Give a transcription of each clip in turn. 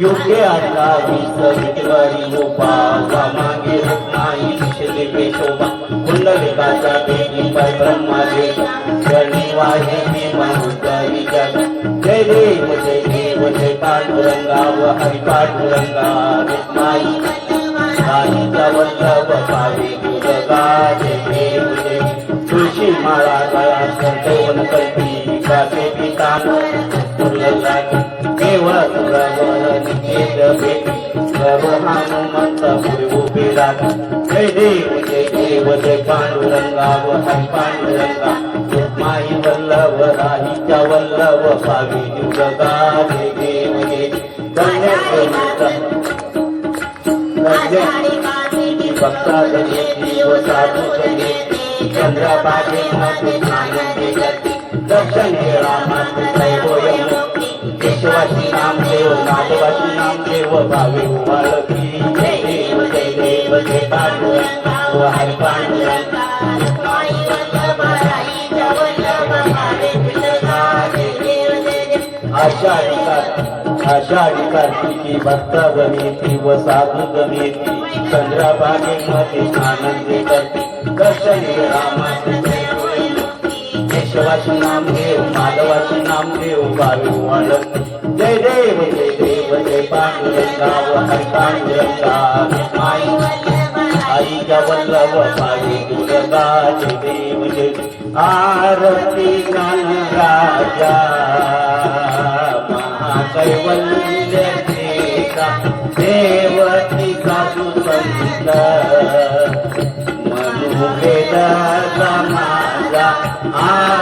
योग्य आता विसरी गोपावा मागे रत्नाई दिशले पेशोबा कुंडलिकाचा देवी पाय ब्रह्मादेव शनिवारी मी उद्धारी जग। जय देव जय देव जय पांडुरंगा व हरी पांडुरंगा रत्नाई साईचा वल्लभ पावे गुरगा जय देव जय तुळशी माळा गळा संतवन कल्पी कासे पिता केवळ तुळावर निकेत भेटी सर्व हनुमंत पुढे उभे राहत जय देव जय देव जय पांडुरंगा व हरी पांडुरंगा माई वल्लभ राहीच्या वल्लभ पावे दुर्गा जय देव जय भक्तागणेती व साधू गणेती चंद्रबागे मध्ये आनंदी करती दर्शन घेणा मात्र दैवय केशवाची नामदेव नागवाची नामदेव भावे बाळकी जय देव जय देव जय पांडुरंगा. हरी पांडुरंगा. आषाढी कार्तिकी आषाढी कार्तिकी भक्ता गमेती व साधू गमेती चंद्रबागे मध्ये आनंदी करते. दर्शन रामाचे केशवाचं केशवाची नामदेव माधवाची नामदेव भावे वाळत जय देव जय देव जय पांडुरंगा व हरी पांडुरंगा. आईच्या वल्लभ पावे दुर्गा जय देव जय आरती कान राजा. महाकैवल्य देता देवती साधू संत. मनुवेद समाजा आ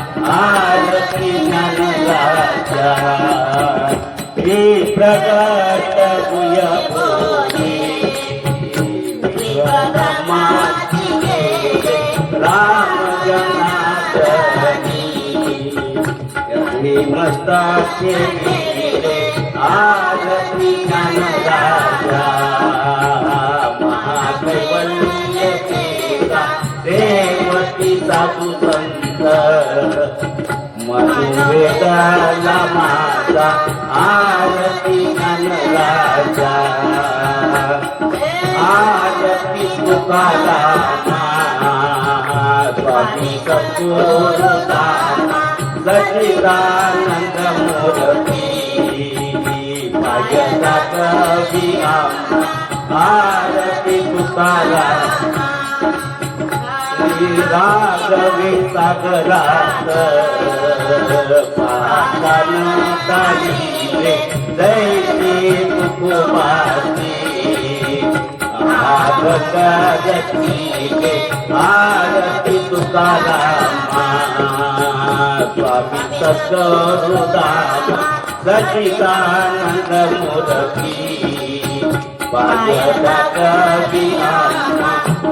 आरती ज्ञान राजा हे प्रगट गुय भोगी राम जनार्दनी। मस्ताचे आरती मधुवेदाला माता आरती नंदराजा आरती तुकाला स्वामी सद्गुरुदाना सचिदानंद मूर्ती भजता कवी आरती तुकाला श्री राघवे सागरात पालन कालिले दैती तुकुमाती आगतीले आरती तुकारामा स्वामी सद्गुरुदाना सचिदानंद कवी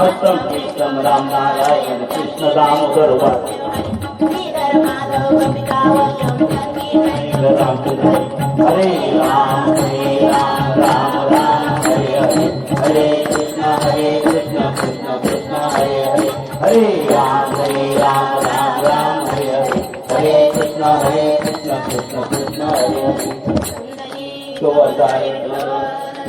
अष्टम कृष्ण राम नारायण कृष्ण दामोदर वाट हरे राम हरे राम राम राम हरे हरे। हरे कृष्ण हरे कृष्ण कृष्ण कृष्ण हरे हरे। हरे राम हरे राम राम राम हरे हरे। हरे कृष्ण हरे कृष्ण कृष्ण कृष्ण हरे हरे। अवतारे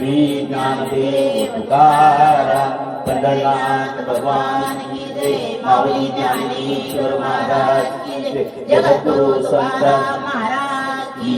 श्री ज्ञानदेव तुकारा पंढरनाथ भगवान की जय माऊली ज्ञानेश्वर महाराज की जय जगद्गुरु संत महाराज की